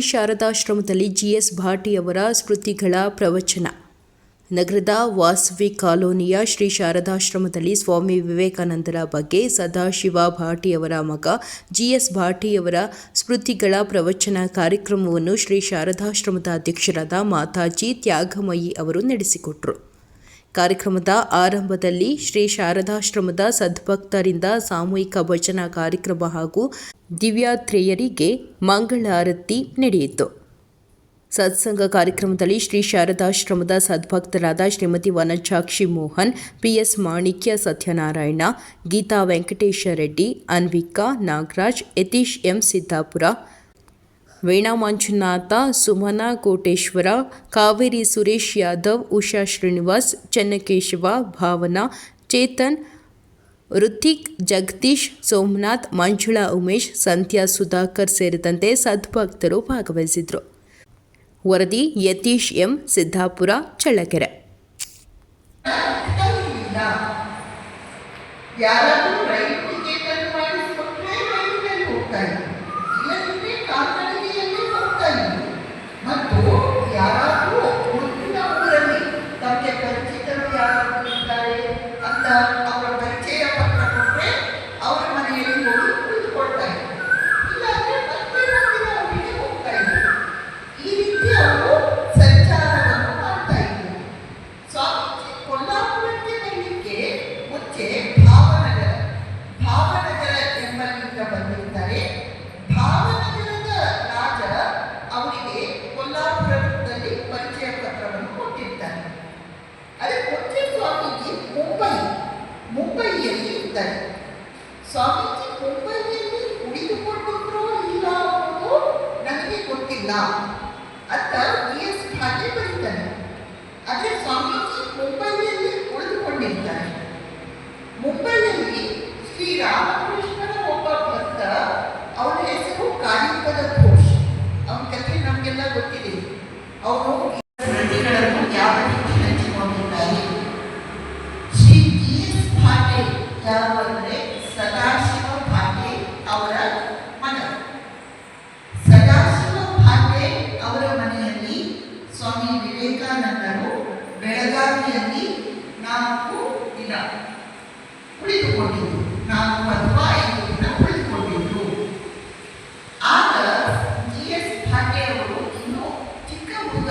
ಶಾರದಾಶ್ರಮದಲ್ಲಿ GS ಭಾಟಿಯವರ ಸ್ಮೃತಿಗಳ ಪ್ರವಚನ. ನಗರದ ವಾಸವಿ ಕಾಲೋನಿಯ ಶ್ರೀ ಶಾರದಾಶ್ರಮದಲ್ಲಿ ಸ್ವಾಮಿ ವಿವೇಕಾನಂದರ ಬಗ್ಗೆ ಸದಾಶಿವ ಭಾಟಿಯವರ ಮಗ ಜಿಎಸ್ ಭಾಟಿಯವರ ಸ್ಮೃತಿಗಳ ಪ್ರವಚನ ಕಾರ್ಯಕ್ರಮವನ್ನು ಶ್ರೀ ಶಾರದಾಶ್ರಮದ ಅಧ್ಯಕ್ಷರಾದ ಮಾತಾಜಿ ತ್ಯಾಗಮಯಿ ಅವರು ನಡೆಸಿಕೊಟ್ಟರು ಕಾರ್ಯಕ್ರಮದ ಆರಂಭದಲ್ಲಿ ಶ್ರೀ ಶಾರದಾಶ್ರಮದ ಸದ್ಭಕ್ತರಿಂದ ಸಾಮೂಹಿಕ ಭಜನಾ ಕಾರ್ಯಕ್ರಮ ಹಾಗೂ ದಿವ್ಯಾತ್ರೇಯರಿಗೆ ಮಂಗಳಾರತಿ ನಡೆಯಿತು. ಸತ್ಸಂಗ ಕಾರ್ಯಕ್ರಮದಲ್ಲಿ ಶ್ರೀ ಶಾರದಾಶ್ರಮದ ಸದ್ಭಕ್ತರಾದ ಶ್ರೀಮತಿ ವನಜಾಕ್ಷಿ ಮೋಹನ್, ಪಿಎಸ್ ಮಾಣಿಕ್ಯ ಸತ್ಯನಾರಾಯಣ, ಗೀತಾ ವೆಂಕಟೇಶ ರೆಡ್ಡಿ, ಅನ್ವಿಕಾ ನಾಗರಾಜ್, ಯತೀಶ್ ಎಂ ಸಿದ್ದಾಪುರ ವೀಣಾ ಮಂಜುನಾಥ ಸುಮನ ಕೋಟೇಶ್ವರ, ಕಾವೇರಿ ಸುರೇಶ್ ಯಾದವ್, ಉಷಾ ಶ್ರೀನಿವಾಸ್, ಚನ್ನಕೇಶವ, ಭಾವನಾ, ಚೇತನ್ ಋತಿಕ್ ಜಗದೀಶ್, ಸೋಮನಾಥ್, ಮಂಜುಳಾ ಉಮೇಶ್, ಸಂಧ್ಯಾ ಸುಧಾಕರ್ ಸೇರಿದಂತೆ ಸದ್ಭಕ್ತರು ಭಾಗವಹಿಸಿದರು. ವರದಿ ಯತೀಶ್ ಎಂ. ಸಿದ್ದಾಪುರ, ಚಳ್ಳಕೆರೆ. ಶ್ರೀರಾಮಕೃಷ್ಣನ ಒಬ್ಬ ಭಕ್ತ ಅವನ ಹೆಸರು ಕಾಳಿಂಗದ ಘೋಷ್. ಅವನ ಕಥೆ ನಮಗೆಲ್ಲ ಗೊತ್ತಿದೆ. ಅವನು ಈ ಕೃತಿಗಳನ್ನು ಯಾವ ರೀತಿ ಶ್ರೀ ಜಿ ಎಸ್ ಭಾಟೆ ಯಾರು ಸದಾಶಿವ ಭಾಟೆ ಅವರ ಮನ ಸದಾಶಿವ ಭಾಟೆ ಅವರ ಮನೆಯಲ್ಲಿ ಸ್ವಾಮಿ ವಿವೇಕಾನಂದರು ಬೆಳಗಾವಿಯಲ್ಲಿ ನಾಲ್ಕು ದಿನ ಕುಳಿತುಕೊಂಡಿದ್ರು ಆಗ ಜಿ ಎಸ್ ಇನ್ನೂ ಚಿಕ್ಕ ಹುಡುಗ.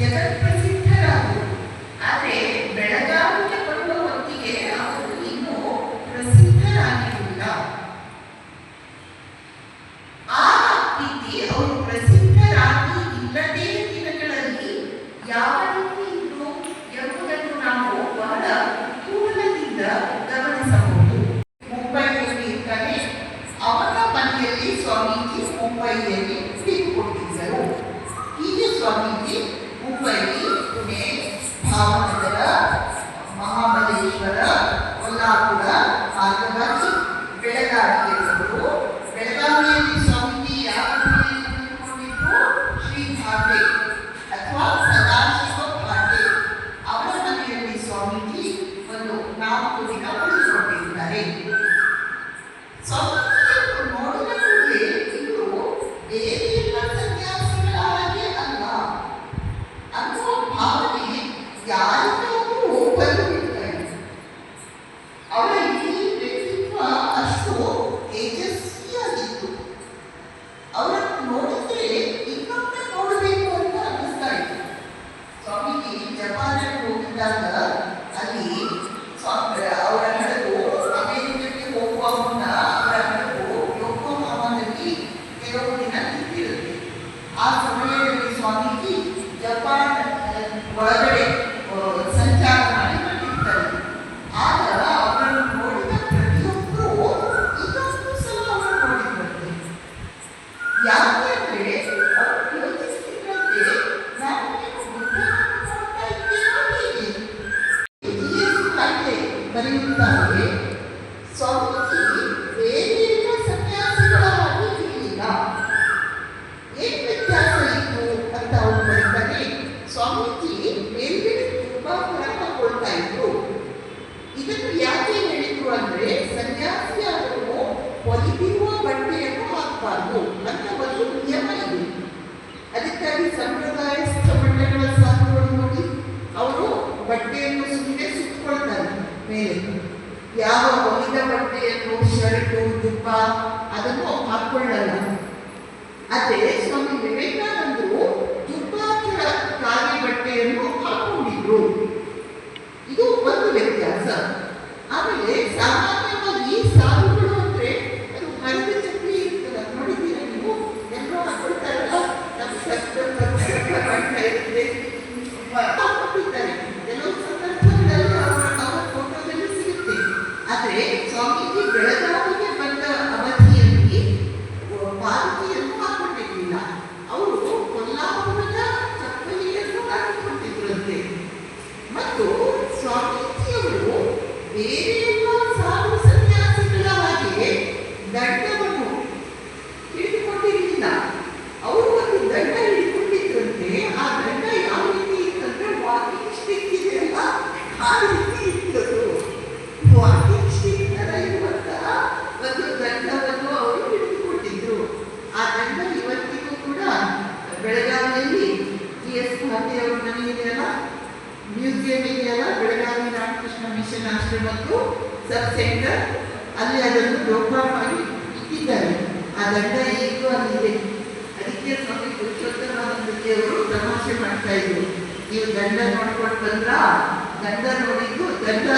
ಜಗತ್ಪ್ರಸಿದ್ಧರಾದರು. ಆದರೆ ಬೆಳಗಾವಿಗೆ ಬರುವ ಹೊತ್ತಿಗೆ ಅವರು ಇನ್ನೂ ಪ್ರಸಿದ್ಧರಾಗಿರಲಿಲ್ಲ ಆ ರೀತಿ ಅವರು ಪ್ರಸಿದ್ಧರಾಗಿ ಇಲ್ಲದೇ ದಿನಗಳಲ್ಲಿ ಯಾವ quỷ để thờ ఆ సమయాన్ని స్వామికి జపాన్ ಯಾವ ಒಗಿದ ಬಟ್ಟೆಯನ್ನು ಶರ್ಟು ಜುಬ್ಬ ಅದನ್ನು ಹಾಕ್ಕೊಳ್ಳಲ್ಲ ಅದೇ ಇದೆಯಲ್ಲ ಬೆಳಗಾವಿ, ರಾಮಕೃಷ್ಣ ಮಿಷನ್ ಆಶ್ರಮ ಮತ್ತು ಸಬ್ ಸೆಂಟರ್ ಅಲ್ಲಿ ಅದನ್ನು ಪ್ರೋಗ್ರಾಮ್ ಮಾಡಿ ಇಟ್ಟಿದ್ದಾರೆ. ಆ ದಂಡ ಈಗಲೂ ಅಲ್ಲಿದೆ. ಅದಕ್ಕೆ ಸ್ವಾಮಿ ಪುರುಷೋತ್ತಮಾನಂದ ತಮಾಷೆ ಮಾಡ್ತಾ ಇದ್ರು. ನೀವು ದಂಡ ನೋಡ್ಕೊಂಡು ಬಂದ್ರ? ದಂಡ ನೋಡಿದ್ದು ದಂಡ